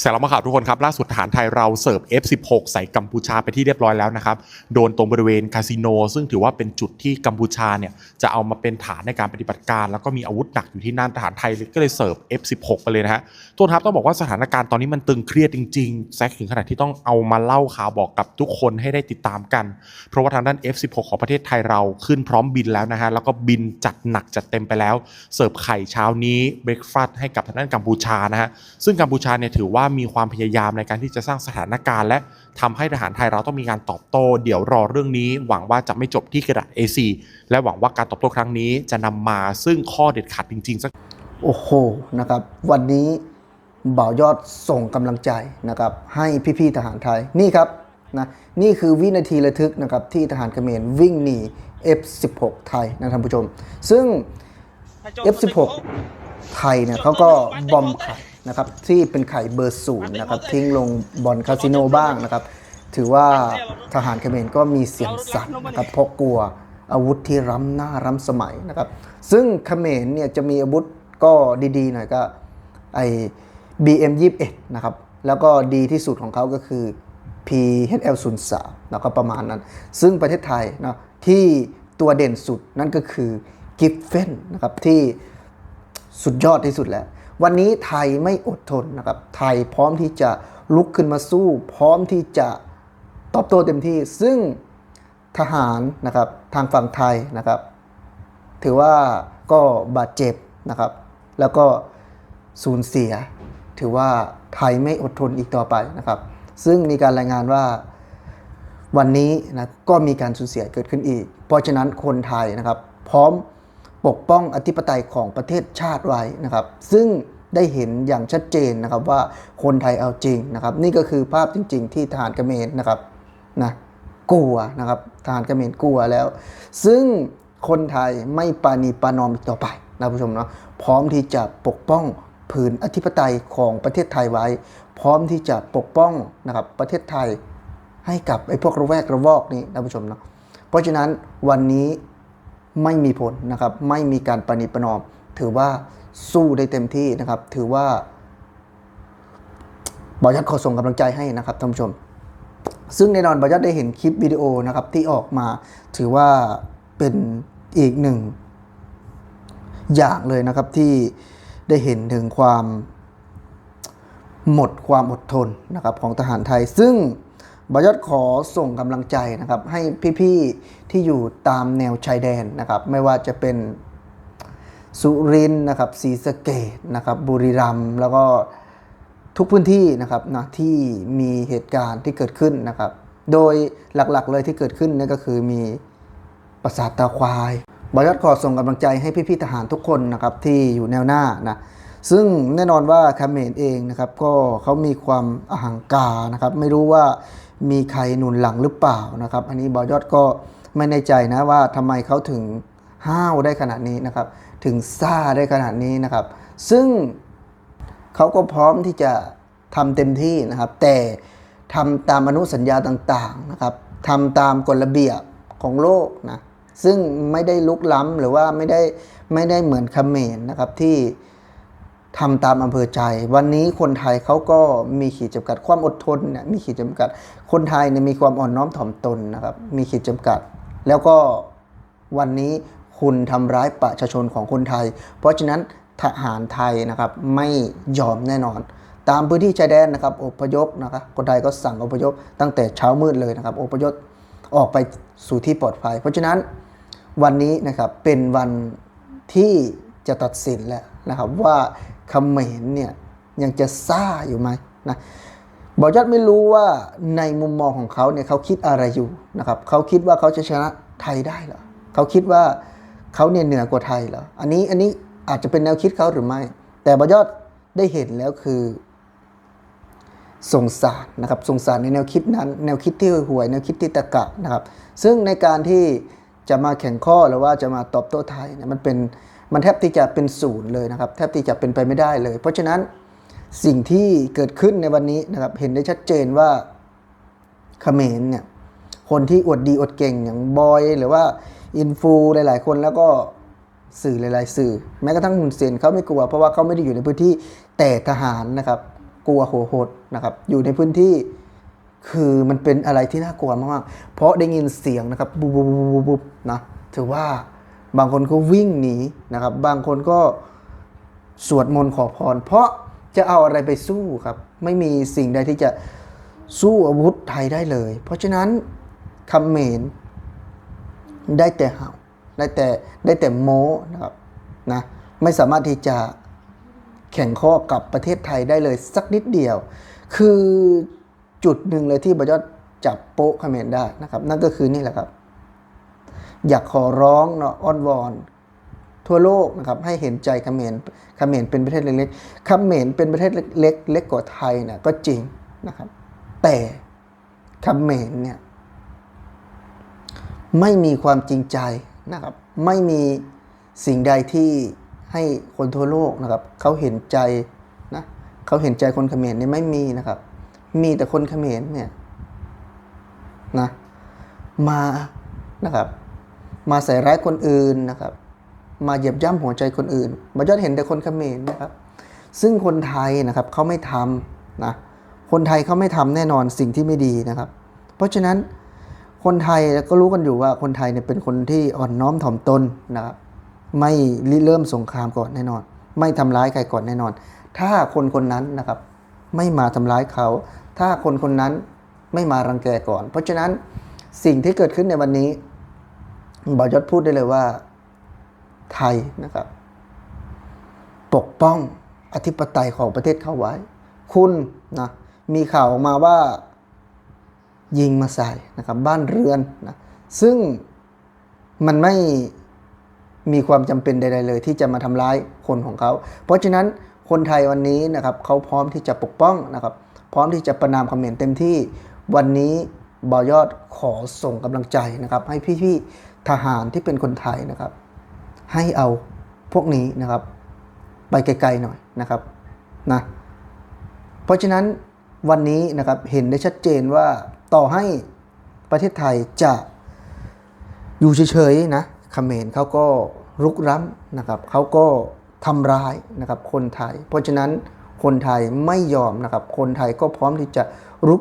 เสร็จแล้วมาข่าวทุกคนครับล่าสุดทหารไทยเราเสิร์ฟ F16 ใส่กัมพูชาไปที่เรียบร้อยแล้วนะครับ โดนตรงบริเวณคาสิโน ซึ่งถือว่าเป็นจุดที่กัมพูชาเนี่ยจะเอามาเป็นฐานในการปฏิบัติการ แล้วก็มีอาวุธหนักอยู่ที่นั่นทหารไทยก็เลยเสิร์ฟ F16 ไปเลยนะฮะตัวทัพต้องบอกว่าสถานการณ์ตอนนี้มันตึงเครียดจริงๆแซกถึงขนาดที่ต้องเอามาเล่าข่าวบอกกับทุกคนให้ได้ติดตามกัน เพราะว่าทางด้าน F16 ของประเทศไทยเราขึ้นพร้อมบินแล้วนะฮะแล้วก็บินจัดหนักจัดเต็มไปแล้ว เสิร์ฟไข่เช้านี้เบรกฟาสต์ให้กับทางด้านกัมพูชานะฮะซึ่งกัมพูชาเนี่ยถือว่ามีความพยายามในการที่จะสร้างสถานการณ์ และทำให้ทหารไทยเราต้องมีการตอบโต้ เดี๋ยวรอเรื่องนี้ หวังว่าจะไม่จบที่กระดาษ A4 และหวังว่าการตอบโต้ครั้งนี้จะนำมาซึ่งข้อเด็ดขาดจริงๆสักโอ้โหนะครับวันนี้บ่าวยอดส่งกำลังใจนะครับให้พี่ๆทหารไทยนี่ครับนะนี่คือวินาทีระทึกนะครับที่ทหารเขมรวิ่งหนี F16 ไทยนะท่านผู้ชม ซึ่ง F16 ไทยเนี่ยเขาก็บอมไข่ นะครับที่เป็นไข่เบอร์ศูนย์นะครับทิ้งลงบอลคาสิโนบ้างนะครับ ถือว่าทหารเขมรก็มีเสียงสั่นนะครับเพราะกลัวอาวุธที่ล้ำหน้าล้ำสมัยนะครับ ซึ่งเขมรเนี่ยจะมีอาวุธก็ดีๆหน่อยก็ไอ BM 21นะครับแล้วก็ดีที่สุดของเขาก็คือ PHL 0 3แล้วก็ประมาณนั้น ซึ่งประเทศไทยนะที่ตัวเด่นสุดนั่นก็คือกิฟเฟนนะครับที่สุดยอดที่สุดแล้ว วันนี้ไทยไม่อดทนนะครับ ไทยพร้อมที่จะลุกขึ้นมาสู้ พร้อมที่จะตอบโต้เต็มที่ ซึ่งทหารนะครับทางฝั่งไทยนะครับ ถือว่าก็บาดเจ็บนะครับ แล้วก็สูญเสีย ถือว่าไทยไม่อดทนอีกต่อไปนะครับ ซึ่งมีการรายงานว่าวันนี้นะก็มีการสูญเสียเกิดขึ้นอีก เพราะฉะนั้นคนไทยนะครับ พร้อม ปกป้องอธิปไตยของประเทศชาติไว้นะครับ ซึ่งได้เห็นอย่างชัดเจนนะครับว่าคนไทยเอาจริงนะครับ นี่ก็คือภาพจริง ๆ ที่ทหารกเมรนะครับนะกลัวนะครับทหารกเมรกลัวแล้ว ซึ่งคนไทยไม่ปานีประนอมอีกต่อไปนะผู้ชมเนาะพร้อมที่จะปกป้องผืนอธิปไตยของประเทศไทยไว้ พร้อมที่จะปกป้องนะครับประเทศไทยให้กับไอ้พวกระแวกระวอกนี้นะผู้ชมเนาะเพราะฉะนั้นวันนี้ ไม่มีผลนะครับไม่มีการประนีประนอม ถือว่าสู้ได้เต็มที่นะครับ ถือว่าบอยัดขอส่งกำลังใจให้นะครับท่านผู้ชม ซึ่งแน่นอนบอยัดได้เห็นคลิปวิดีโอนะครับที่ออกมาถือว่าเป็นอีกหนึ่งอย่างเลยนะครับที่ได้เห็นถึงความหมดความอดทนนะครับของทหารไทย ซึ่ง บอยอดขอส่งกำลังใจนะครับให้พี่ๆที่อยู่ตามแนวชายแดนนะครับไม่ว่าจะเป็นสุรินทร์นะครับศรีสะเกดนะครับบุรีรัมย์แล้วก็ทุกพื้นที่นะครับนะที่มีเหตุการณ์ที่เกิดขึ้นนะครับ โดยหลักๆเลยที่เกิดขึ้นนั่นก็คือมีปราสาทตาควายบอยอดขอส่งกำลังใจให้พี่ๆทหารทุกคนนะครับที่อยู่แนวหน้านะซึ่งแน่นอนว่าคาเมรเองนะครับก็เขามีความอหังการนะครับไม่รู้ว่า มีใครหนุนหลังหรือเปล่านะครับ อันนี้บอยอดก็ไม่แน่ใจนะว่าทำไมเขาถึงห้าวได้ขนาดนี้นะครับ ถึงซ่าได้ขนาดนี้นะครับ ซึ่งเขาก็พร้อมที่จะทำเต็มที่นะครับ แต่ทำตามอนุสัญญาต่างๆนะครับทำตามกฎระเบียบของโลกนะซึ่งไม่ได้ลุกล้ำหรือว่าไม่ได้ไม่ได้เหมือนคเขมรนะครับที่ ทำตามอำเภอใจ วันนี้คนไทยเขาก็มีขีดจำกัดความอดทนเนี่ยมีขีดจำกัด คนไทยเนี่ยมีความอ่อนน้อมถ่อมตนนะครับ มีขีดจำกัด แล้วก็วันนี้คุณทำร้ายประชาชนของคนไทย เพราะฉะนั้นทหารไทยนะครับไม่ยอมแน่นอน ตามพื้นที่ชายแดนนะครับอพยพนะครับคนไทยก็สั่งอพยพตั้งแต่เช้ามืดเลยนะครับอพยพออกไปสู่ที่ปลอดภัย เพราะฉะนั้นวันนี้นะครับเป็นวันที่จะตัดสินแล้วนะครับว่า เขมรเนี่ยยังจะซ่าอยู่ไหมนะบอยัดไม่รู้ว่าในมุมมองของเขาเนี่ยเขาคิดอะไรอยู่นะครับเขาคิดว่าเขาจะชนะไทยได้เหรอเขาคิดว่าเขาเนี่ยเหนือกว่าไทยเหรออันนี้อันนี้อาจจะเป็นแนวคิดเขาหรือไม่ แต่บอยัดได้เห็นแล้วคือสงสารนะครับสงสารในแนวคิดนั้น แนวคิดที่ห่วยแนวคิดที่ตะกะนะครับ ซึ่งในการที่จะมาแข่งข้อหรือว่าจะมาตอบโต้ไทยเนี่ยมันเป็น มันแทบที่จะเป็นศูนย์เลยนะครับ แทบที่จะเป็นไปไม่ได้เลย เพราะฉะนั้นสิ่งที่เกิดขึ้นในวันนี้นะครับ เห็นได้ชัดเจนว่าเขมรเนี่ยคนที่อวดดีอวดเก่งอย่างบอย หรือว่าอินฟูหลาย ๆ คนแล้วก็สื่อหลาย ๆ สื่อ แม้กระทั่งมุนเซนเขาไม่กลัว เพราะว่าเขาไม่ได้อยู่ในพื้นที่แต่ทหารนะครับ กลัวโหโหดนะครับ อยู่ในพื้นที่คือมันเป็นอะไรที่น่ากลัวมากๆเพราะได้ยินเสียงนะครับบุบบุบบุบบุบบุบนะถือว่า บางคนก็วิ่งหนีนะครับ บางคนก็สวดมนต์ขอพร เพราะจะเอาอะไรไปสู้ครับ ไม่มีสิ่งใดที่จะสู้อาวุธไทยได้เลย เพราะฉะนั้นคำเขมรได้แต่เห่าได้แต่ได้แต่โม้นะครับนะไม่สามารถที่จะแข่งข้อกับประเทศไทยได้เลยสักนิดเดียว คือจุดหนึ่งเลยที่บยอดจับโป๊ะเขมรได้นะครับ นั่นก็คือนี่แหละครับ อยากขอร้องเนาะอ้อนวอน ทั่วโลกนะครับให้เห็นใจเขมรเขมรเป็นประเทศเล็กๆเขมรเป็นประเทศเล็กๆเล็กกว่าไทยนะก็จริงนะครับ แต่เขมรเนี่ยไม่มีความจริงใจนะครับ ไม่มีสิ่งใดที่ให้คนทั่วโลกนะครับเขาเห็นใจนะเขาเห็นใจคนเขมรเนี่ยไม่มีนะครับ มีแต่คนเขมรเนี่ยนะมานะครับ มาใส่ร้ายคนอื่นนะครับ มาเหยียบย่ำหัวใจคนอื่นมายอดเห็นแต่คนเขมรนะครับ ซึ่งคนไทยนะครับเขาไม่ทำนะคนไทยเขาไม่ทำแน่นอนสิ่งที่ไม่ดีนะครับ เพราะฉะนั้นคนไทยก็รู้กันอยู่ว่าคนไทยเนี่ยเป็นคนที่อ่อนน้อมถ่อมตนนะครับไม่ริเริ่มสงครามก่อนแน่นอน ไม่ทำร้ายใครก่อนแน่นอน ถ้าคนคนนั้นนะครับ ไม่มาทำร้ายเขา ถ้าคนคนนั้นไม่มารังแกก่อน เพราะฉะนั้นสิ่งที่เกิดขึ้นในวันนี้ บอยศพูดได้เลยว่า ไทยนะครับ ปกป้องอธิปไตยของประเทศเขาไว้ คุณนะมีข่าวออกมาว่ายิงมาใส่นะครับ บ้านเรือนนะซึ่งมันไม่มีความจำเป็นใด ๆ เลย ที่จะมาทำร้ายคนของเขา เพราะฉะนั้นคนไทยวันนี้นะครับเขาพร้อมที่จะปกป้องนะครับ พร้อมที่จะประนามคอมเมนต์เต็มที่วันนี้บอยอดขอส่งกำลังใจนะครับ ให้พี่ๆ ทหารที่เป็นคนไทยนะครับ ให้เอาพวกนี้นะครับ ไปไกลๆหน่อยนะครับนะเพราะฉะนั้นวันนี้นะครับเห็นได้ชัดเจนว่าต่อให้ประเทศไทยจะอยู่เฉยๆนะเขมรเขาก็รุกร้ำนะครับเขาก็ทำร้ายนะครับคนไทย เพราะฉะนั้นคนไทยไม่ยอมนะครับ คนไทยก็พร้อมที่จะรุก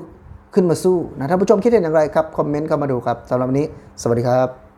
ขึ้นมาสู้นะท่านผู้ชมคิดเห็นอย่างไรครับ คอมเมนต์เข้ามาดูครับสำหรับวันนี้ สวัสดีครับ